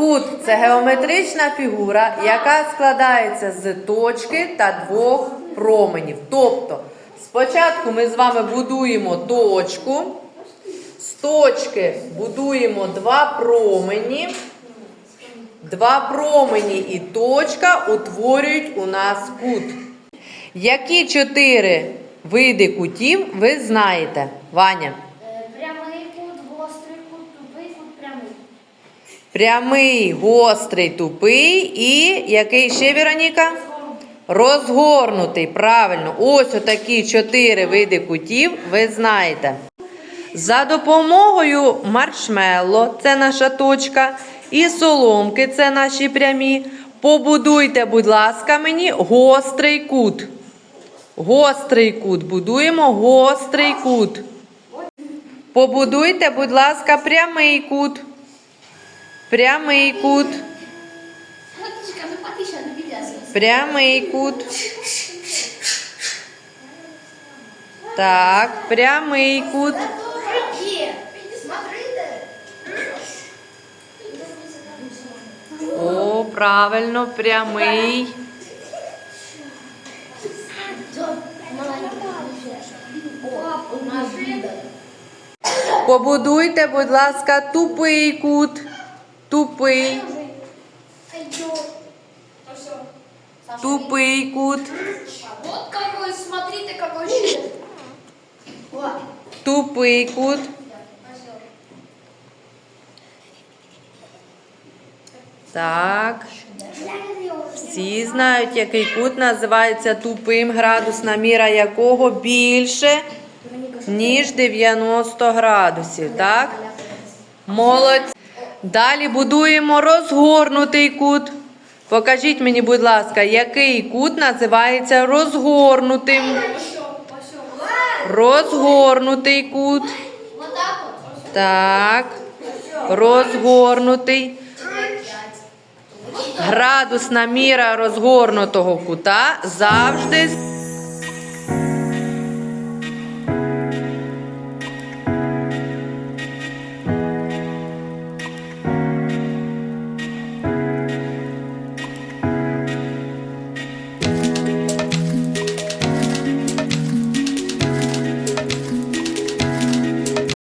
Кут це геометрична фігура, яка складається з точки та двох променів. Тобто, спочатку ми з вами будуємо точку, з точки будуємо два промені. Два промені і точка утворюють у нас кут. Які чотири види кутів ви знаєте, Ваня? Е, Прямий кут, гострий кут, тупий кут, прямий. Прямий, гострий, тупий і який ще Вероніка? Розгорнутий. Правильно. Ось отакі чотири види кутів ви знаєте. За допомогою маршмелло, це наша точка, і соломки, це наші прямі. Побудуйте, будь ласка, мені гострий кут. Гострий кут. Будуємо гострий кут. Побудуйте, будь ласка, прямий кут. Прямий кут. Ну. Прямий кут. Так, прямий кут. О, правильно, прямий. Побудуйте, будь ласка, тупий кут. Тупий, тупий кут, Вот какой, смотрите, какой щит. тупий кут. Так. Всі знають, який кут називається тупим, градусна міра якого більше, ніж 90 градусів. Так? Молодь. Далі будуємо розгорнутий кут. Покажіть мені, будь ласка, який кут називається розгорнутим. Розгорнутий кут. Так. Розгорнутий. Градусна міра розгорнутого кута завжди